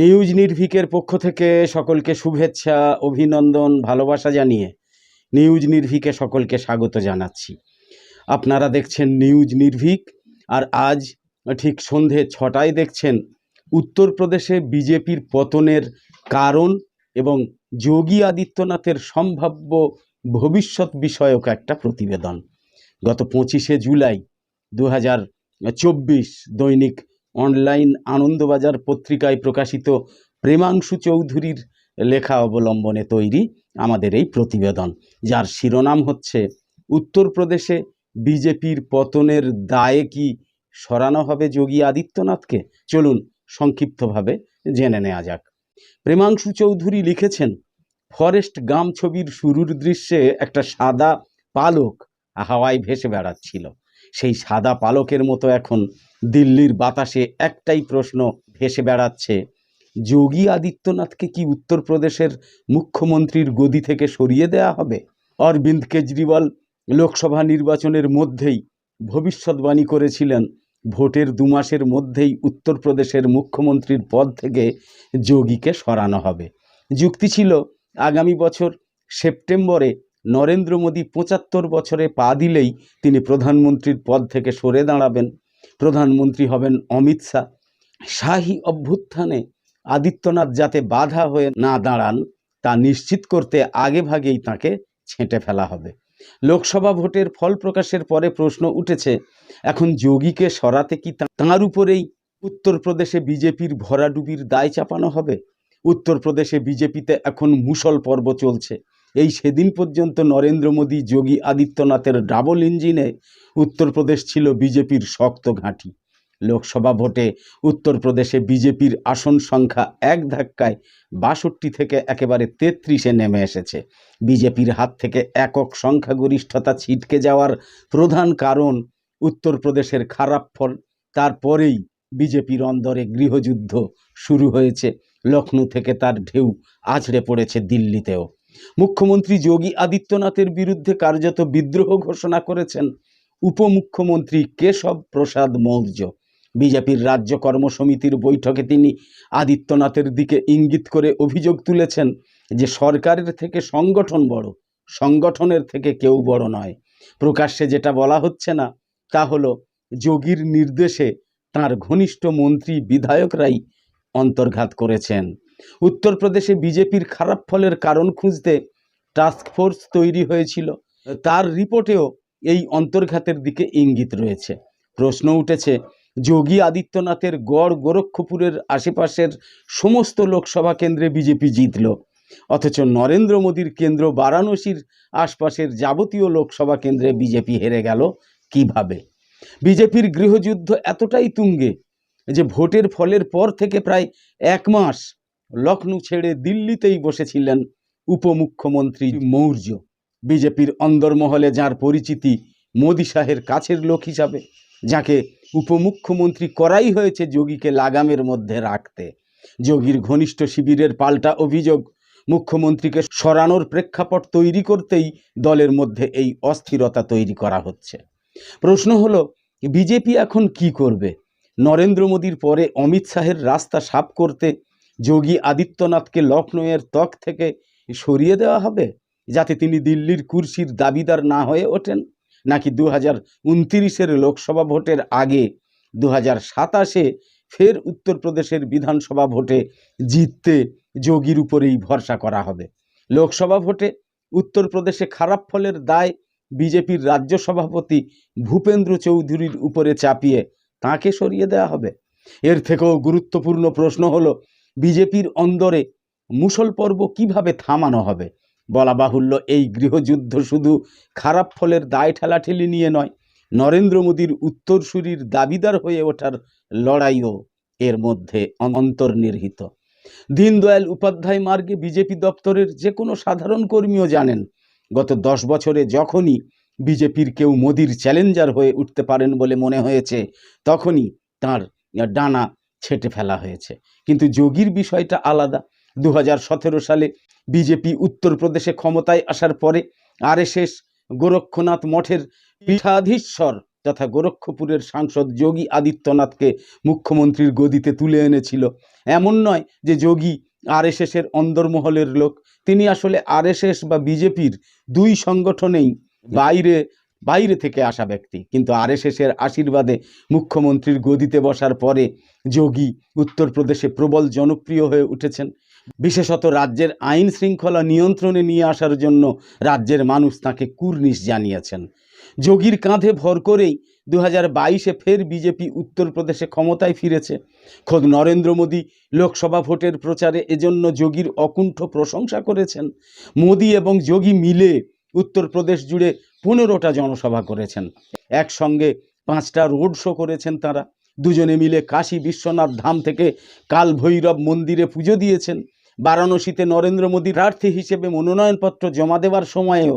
News নির্ভিকের পক্ষ থেকে সকলকে শুভেচ্ছা, অভিনন্দন, ভালোবাসা জানিয়ে নিউজ নির্ভিকে সকলকে স্বাগত জানাচ্ছি। আপনারা দেখছেন নিউজ নির্ভিক আর আজ ঠিক সন্ধে ছটায় দেখছেন উত্তরপ্রদেশে বিজেপির পতনের কারণ এবং যোগী আদিত্যনাথের সম্ভাব্য ভবিষ্যৎ বিষয়ক একটা প্রতিবেদন। গত পঁচিশে জুলাই দু হাজার চব্বিশ দৈনিক অনলাইন আনন্দবাজার পত্রিকায় প্রকাশিত প্রেমাংশু চৌধুরীর লেখা অবলম্বনে তৈরি আমাদের এই প্রতিবেদন। যার শিরোনাম হচ্ছে, উত্তরপ্রদেশে বিজেপির পতনের দায়ে কি সরানো হবে যোগী আদিত্যনাথকে? চলুন সংক্ষিপ্তভাবে জেনে নেওয়া যাক। প্রেমাংশু চৌধুরী লিখেছেন, ফরেস্ট গাম ছবির শুরুর দৃশ্যে একটা সাদা পালক হাওয়ায় ভেসে বেড়াচ্ছিল। সেই সাদা পালকের মতো এখন দিল্লির বাতাসে একটাই প্রশ্ন ভেসে বেড়াচ্ছে। যোগী আদিত্যনাথকে কি উত্তরপ্রদেশের মুখ্যমন্ত্রীর গদি থেকে সরিয়ে দেয়া হবে? অরবিন্দ কেজরিওয়াল লোকসভা নির্বাচনের মধ্যেই ভবিষ্যৎবাণী করেছিলেন, ভোটের দু মাসের মধ্যেই উত্তরপ্রদেশের মুখ্যমন্ত্রীর পদ থেকে যোগীকে সরানো হবে। যুক্তি ছিল, আগামী বছর সেপ্টেম্বরে নরেন্দ্র মোদী পঁচাত্তর বছরে পা দিলেই তিনি প্রধানমন্ত্রীর পদ থেকে সরে দাঁড়াবেন। প্রধানমন্ত্রী হবেন অমিত শাহ। শাহী অভ্যুত্থানে আদিত্যনাথ যাতে বাধা হয়ে না দাঁড়ান, তা নিশ্চিত করতে আগেভাগেই তাকে ছেঁটে ফেলা হবে। লোকসভা ভোটের ফল প্রকাশের পরে প্রশ্ন উঠেছে, এখন যোগীকে সরাতে কি তাঁর উপরেই উত্তরপ্রদেশে বিজেপির ভরাডুবির দায় চাপানো হবে? উত্তরপ্রদেশে বিজেপিতে এখন মুসল পর্ব চলছে। এই সেদিন পর্যন্ত নরেন্দ্র মোদী, যোগী আদিত্যনাথের ডাবল ইঞ্জিনে উত্তরপ্রদেশ ছিল বিজেপির শক্ত ঘাঁটি। লোকসভা ভোটে উত্তরপ্রদেশে বিজেপির আসন সংখ্যা এক ধাক্কায় বাষট্টি থেকে একেবারে তেত্রিশে নেমে এসেছে। বিজেপির হাত থেকে একক সংখ্যাগরিষ্ঠতা ছিটকে যাওয়ার প্রধান কারণ উত্তরপ্রদেশের খারাপ ফল। তারপরেই বিজেপির অন্দরে গৃহযুদ্ধ শুরু হয়েছে। লখনৌ থেকে তার ঢেউ আছড়ে পড়েছে দিল্লিতেও। মুখ্যমন্ত্রী যোগী আদিত্যনাথের বিরুদ্ধে কার্যত বিদ্রোহ ঘোষণা করেছেন উপমুখ্যমন্ত্রী কেশব প্রসাদ মৌর্য। বিজেপির রাজ্য কর্মসমিতির বৈঠকে তিনি আদিত্যনাথের দিকে ইঙ্গিত করে অভিযোগ তুলেছেন যে সরকারের থেকে সংগঠন বড়, সংগঠনের থেকে কেউ বড় নয়। প্রকাশ্যে যেটা বলা হচ্ছে না, তা হলো যোগীর নির্দেশে তার ঘনিষ্ঠ মন্ত্রী বিধায়করাই অন্তর্ঘাত করেছেন। উত্তরপ্রদেশে বিজেপির খারাপ ফলের কারণ খুঁজতে টাস্ক ফোর্স তৈরি হয়েছিল। তার রিপোর্টেও এই অন্তর্ঘাতের দিকে ইঙ্গিত রয়েছে। প্রশ্ন উঠেছে, যোগী আদিত্যনাথের গড় গোরক্ষপুরের আশেপাশের সমস্ত লোকসভা কেন্দ্রে বিজেপি জিতল। অথচ নরেন্দ্র মোদীর কেন্দ্র বারাণসীর আশপাশের যাবতীয় লোকসভা কেন্দ্রে বিজেপি হেরে গেল কীভাবে? বিজেপির গৃহযুদ্ধ এতটাই তুঙ্গে যে ভোটের ফলের পর থেকে প্রায় এক মাস লখনৌ ছেড়ে দিল্লিতেই বসেছিলেন উপমুখ্যমন্ত্রী মৌর্য। বিজেপির অন্দরমহলে যার পরিচিতি মোদি শাহের কাছের লোক হিসাবে, যাকে উপমুখ্যমন্ত্রী করাই হয়েছে যোগীকে লাগামের মধ্যে রাখতে। যোগীর ঘনিষ্ঠ শিবিরের পাল্টা অভিযোগ, মুখ্যমন্ত্রীকে সরানোর প্রেক্ষাপট তৈরি করতেই দলের মধ্যে এই অস্থিরতা তৈরি করা হচ্ছে। প্রশ্ন হলো, বিজেপি এখন কি করবে? নরেন্দ্র মোদীর পরে অমিত শাহের রাস্তা সাফ করতে যোগী আদিত্যনাথকে লখনৌয়ের ত্বক থেকে সরিয়ে দেওয়া হবে? যাতে তিনি দিল্লির কুর্সির দাবিদার না হয়ে ওঠেন? নাকি দু হাজার উনতিরিশের লোকসভা ভোটের আগে দু হাজার সাতাশে ফের উত্তরপ্রদেশের বিধানসভা ভোটে জিততে যোগীর উপরেই ভরসা করা হবে? লোকসভা ভোটে উত্তরপ্রদেশে খারাপ ফলের দায় বিজেপির রাজ্য সভাপতি ভূপেন্দ্র চৌধুরীর উপরে চাপিয়ে তাকে সরিয়ে দেওয়া হবে? এর থেকেও গুরুত্বপূর্ণ প্রশ্ন হলো বিজেপির অন্দরে মুসল পর্ব কীভাবে থামানো হবে? বলা বাহুল্য, এই গৃহযুদ্ধ শুধু খারাপ ফলের দায় ঠেলাঠেলি নিয়ে নয়, নরেন্দ্র মোদীর উত্তরসূরির দাবিদার হয়ে ওঠার লড়াইও এর মধ্যে অন্তর্নির্হিত দীনদয়াল উপাধ্যায় মার্গে বিজেপি দপ্তরের যে কোনো সাধারণ কর্মীও জানেন, গত দশ বছরে যখনই বিজেপির কেউ মোদির চ্যালেঞ্জার হয়ে উঠতে পারেন বলে মনে হয়েছে, তখনই তার ডানা ছেটে ফেলা হয়েছে। কিন্তু যোগীর বিষয়টা আলাদা। দু হাজার সতেরো সালে বিজেপি উত্তরপ্রদেশে ক্ষমতায় আসার পরে আরএসএস, গোরক্ষনাথ মঠের পীঠাধীশ্বর তথা গোরক্ষপুরের সাংসদ যোগী আদিত্যনাথকে মুখ্যমন্ত্রীর গদিতে তুলে এনেছিল। এমন নয় যে যোগী আরএসএসের অন্দরমহলের লোক। তিনি আসলে আরএসএস বা বিজেপির দুই সংগঠনেই বাইরে বাইরে থেকে আসা ব্যক্তি। কিন্তু আর আরএসএসের আশীর্বাদে মুখ্যমন্ত্রীর গদিতে বসার পরে যোগী উত্তরপ্রদেশে প্রবল জনপ্রিয় হয়ে উঠেছেন। বিশেষত রাজ্যের আইন শৃঙ্খলা নিয়ন্ত্রণে নিয়ে আসার জন্য রাজ্যের মানুষ তাকে কুর্নিশ জানিয়েছেন। যোগীর কাঁধে ভর করেই দু হাজার বাইশে ফের বিজেপি উত্তরপ্রদেশে ক্ষমতায় ফিরেছে। খোদ নরেন্দ্র মোদী লোকসভা ভোটের প্রচারে এজন্য যোগীর অকুণ্ঠ প্রশংসা করেছেন। মোদী এবং যোগী মিলে উত্তরপ্রদেশ জুড়ে পনেরোটা জনসভা করেছেন। একসঙ্গে পাঁচটা রোড শো করেছেন তারা। দুজনে মিলে কাশী বিশ্বনাথ ধাম থেকে কাল ভৈরব মন্দিরে পুজো দিয়েছেন। বারাণসীতে নরেন্দ্র মোদী প্রার্থী হিসেবে মনোনয়নপত্র জমা দেওয়ার সময়েও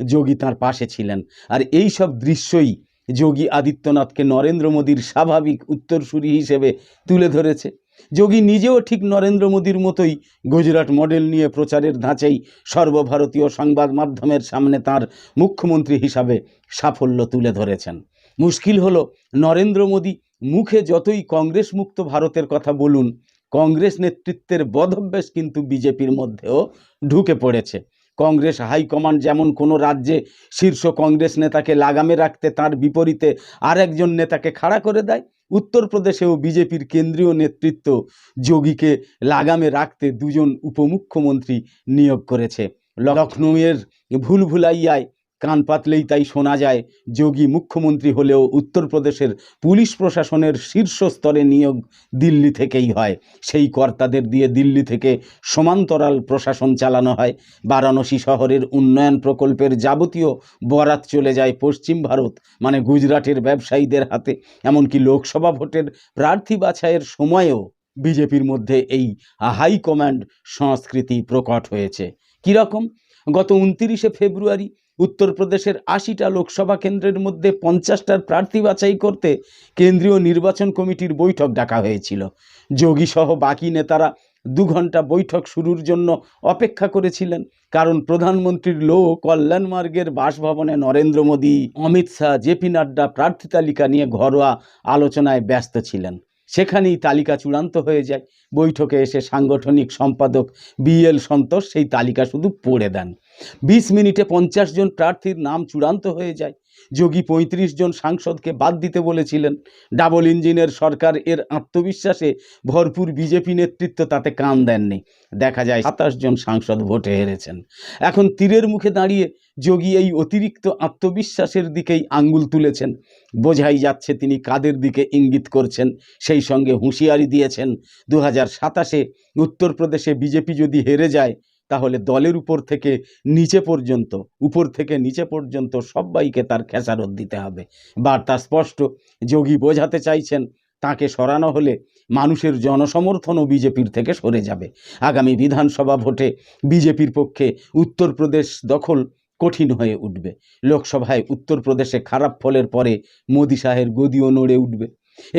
যোগী তার পাশে ছিলেন। আর এই সব দৃশ্যই যোগী আদিত্যনাথকে নরেন্দ্র মোদীর স্বাভাবিক উত্তরসূরি হিসেবে তুলে ধরেছে। যোগী নিজেও ঠিক নরেন্দ্র মোদীর মতোই গুজরাট মডেল নিয়ে প্রচারের ধাঁচেই সর্বভারতীয় সংবাদ মাধ্যমের সামনে তার মুখ্যমন্ত্রী হিসাবে সাফল্য তুলে ধরেছেন। মুশকিল হল, নরেন্দ্র মোদী মুখে যতই কংগ্রেস মুক্ত ভারতের কথা বলুন, কংগ্রেস নেতৃত্বের বদভ্যাস কিন্তু বিজেপির মধ্যেও ঢুকে পড়েছে। কংগ্রেস হাইকমান্ড যেমন কোনো রাজ্যে শীর্ষ কংগ্রেস নেতাকে লাগামে রাখতে তার বিপরীতে আর একজন নেতাকে খাড়া করে দেয় উত্তরপ্রদেশেও বিজেপির কেন্দ্রীয় নেতৃত্ব যোগীকে লাগামে রাখতে দুজন উপমুখ্যমন্ত্রী নিয়োগ করেছে। লখনৌয়ের ভুলভুলাইয়ায় কান পাতলেই তাই শোনা যায়, যোগী মুখ্যমন্ত্রী হলেও উত্তরপ্রদেশের পুলিশ প্রশাসনের শীর্ষ স্তরে নিয়োগ দিল্লি থেকেই হয়। সেই কর্তাদের দিয়ে দিল্লি থেকে সমান্তরাল প্রশাসন চালানো হয়। বারাণসী শহরের উন্নয়ন প্রকল্পের যাবতীয় বরাত চলে যায় পশ্চিম ভারত মানে গুজরাটের ব্যবসায়ীদের হাতে। এমনকি লোকসভা ভোটের প্রার্থী বাছাইয়ের সময়েও বিজেপির মধ্যে এই হাই কমান্ড সংস্কৃতি প্রকট হয়েছে। কীরকম? গত উনতিরিশে ফেব্রুয়ারি উত্তরপ্রদেশের আশিটা লোকসভা কেন্দ্রের মধ্যে পঞ্চাশটার প্রার্থী বাছাই করতে কেন্দ্রীয় নির্বাচন কমিটির বৈঠক ডাকা হয়েছিল। যোগী সহ বাকি নেতারা দু ঘণ্টা বৈঠক শুরুর জন্য অপেক্ষা করেছিলেন, কারণ প্রধানমন্ত্রীর লো কল্যাণ মার্গের বাসভবনে নরেন্দ্র মোদী, অমিত শাহ, জেপি নাড্ডা প্রার্থী তালিকা নিয়ে ঘরোয়া আলোচনায় ব্যস্ত ছিলেন। সেখানেই তালিকা চূড়ান্ত হয়ে যায়। বৈঠকে এসে সাংগঠনিক সম্পাদক বিএল সন্তোষ সেই তালিকা শুধু পড়ে দেন। বিশ মিনিটে পঞ্চাশ জন প্রার্থীর নাম চূড়ান্ত হয়ে যায়। যোগী পঁয়ত্রিশ জন সাংসদকে বাদ দিতে বলেছিলেন। ডাবল ইঞ্জিনের সরকার এর আত্মবিশ্বাসে ভরপুর বিজেপি নেতৃত্ব তাতে কান দেননি। দেখা যায় সাতাশ জন সাংসদ ভোটে হেরেছেন। এখন তীরের মুখে দাঁড়িয়ে যোগী এই অতিরিক্ত আত্মবিশ্বাসের দিকেই আঙ্গুল তুলেছেন। বোঝাই যাচ্ছে তিনি কাদের দিকে ইঙ্গিত করছেন। সেই সঙ্গে হুঁশিয়ারি দিয়েছেন। দু হাজার সাতাশে উত্তরপ্রদেশে বিজেপি যদি হেরে যায় তাহলে দলের উপর থেকে নিচে পর্যন্ত, উপর থেকে নিচে পর্যন্ত সবাইকে তার খেসারত দিতে হবে। বার্তা স্পষ্ট, যোগী বোঝাতে চাইছেন, তাকে সরানো হলে মানুষের জনসমর্থনও বিজেপির থেকে সরে যাবে। আগামী বিধানসভা ভোটে বিজেপির পক্ষে উত্তরপ্রদেশ দখল কঠিন হয়ে উঠবে। লোকসভায় উত্তরপ্রদেশে খারাপ ফলের পরে মোদী শাহের গদিও নড়ে উঠবে।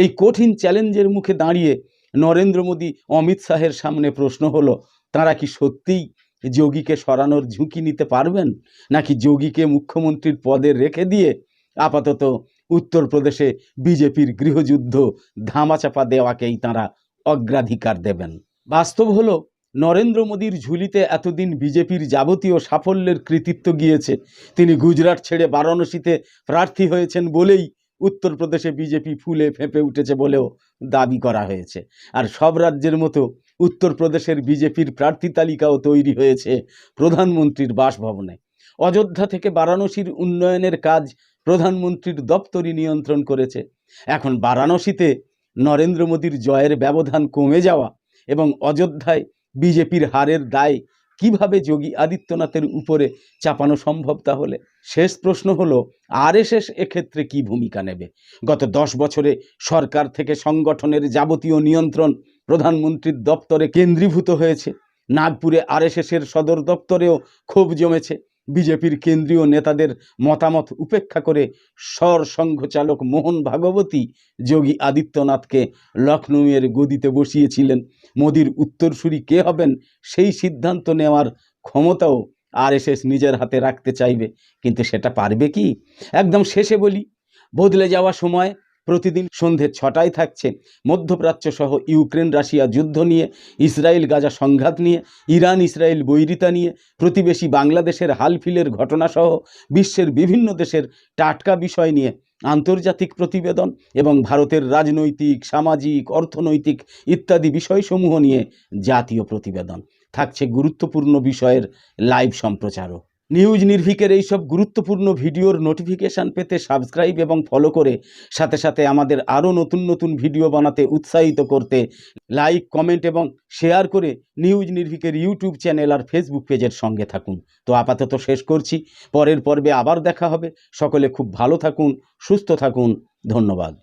এই কঠিন চ্যালেঞ্জের মুখে দাঁড়িয়ে নরেন্দ্র মোদী অমিত শাহের সামনে প্রশ্ন হলো, তাঁরা কি সত্যিই যোগীকে সরানোর ঝুঁকি নিতে পারবেন? নাকি যোগীকে মুখ্যমন্ত্রীর পদে রেখে দিয়ে আপাতত উত্তরপ্রদেশে বিজেপির গৃহযুদ্ধ ধামাচাপা দেওয়াকেই তাঁরা অগ্রাধিকার দেবেন? বাস্তব হলো, নরেন্দ্র মোদীর ঝুলিতে এতদিন বিজেপির যাবতীয় সাফল্যের কৃতিত্ব গিয়েছে। তিনি গুজরাট ছেড়ে বারাণসীতে প্রার্থী হয়েছেন বলেই উত্তরপ্রদেশে বিজেপি ফুলে ফেঁপে উঠেছে বলেও দাবি করা হয়েছে। আর সব রাজ্যের মতো উত্তরপ্রদেশের বিজেপির প্রার্থী তালিকাও তৈরি হয়েছে প্রধানমন্ত্রীর বাসভবনে। অযোধ্যা থেকে বারাণসীর উন্নয়নের কাজ প্রধানমন্ত্রীর দপ্তরই নিয়ন্ত্রণ করেছে। এখন বারাণসীতে নরেন্দ্র মোদীর জয়ের ব্যবধান কমে যাওয়া এবং অযোধ্যায় বিজেপির হারের দায় কীভাবে যোগী আদিত্যনাথের উপরে চাপানো সম্ভব তাহলে? শেষ প্রশ্ন হলো, আরএসএস এক্ষেত্রে কি ভূমিকা নেবে? গত দশ বছরে সরকার থেকে সংগঠনের যাবতীয় নিয়ন্ত্রণ প্রধানমন্ত্রীর দপ্তরে কেন্দ্রীভূত হয়েছে। নাগপুরে আরএসএসের সদর দপ্তরেও ক্ষোভ জমেছে। বিজেপির কেন্দ্রীয় নেতাদের মতামত উপেক্ষা করে স্বর সংঘচালক মোহন ভাগবতী যোগী আদিত্যনাথকে লখনৌয়ের গদিতে বসিয়েছিলেন। মোদির উত্তরসূরি কে হবেন সেই সিদ্ধান্ত নেওয়ার ক্ষমতাও আরএসএস নিজের হাতে রাখতে চাইবে। কিন্তু সেটা পারবে কি? একদম শেষে বলি, বদলে যাওয়া সময় প্রতিদিন সন্ধে ছটায় থাকছে। মধ্যপ্রাচ্য সহ ইউক্রেন, রাশিয়া যুদ্ধ নিয়ে, ইসরায়েল, গাজা সংঘাত নিয়ে, ইরান, ইসরায়েল বৈরিতা নিয়ে, প্রতিবেশী বাংলাদেশের হালফিলের ঘটনাসহ বিশ্বের বিভিন্ন দেশের টাটকা বিষয় নিয়ে আন্তর্জাতিক প্রতিবেদন এবং ভারতের রাজনৈতিক, সামাজিক, অর্থনৈতিক ইত্যাদি বিষয়সমূহ নিয়ে জাতীয় প্রতিবেদন। থাকছে গুরুত্বপূর্ণ বিষয়ের লাইভ সম্প্রচারও। নিউজ নির্ভিকের এইসব গুরুত্বপূর্ণ ভিডিওর নোটিফিকেশান পেতে সাবস্ক্রাইব এবং ফলো করে সাথে সাথে আমাদের আরও নতুন নতুন ভিডিও বানাতে উৎসাহিত করতে লাইক কমেন্ট এবং শেয়ার করে নিউজ নির্ভিকের ইউটিউব চ্যানেল আর ফেসবুক পেজের সঙ্গে থাকুন। তো আপাতত শেষ করছি। পরের পর্বে আবার দেখা হবে। সকলে খুব ভালো থাকুন, সুস্থ থাকুন। ধন্যবাদ।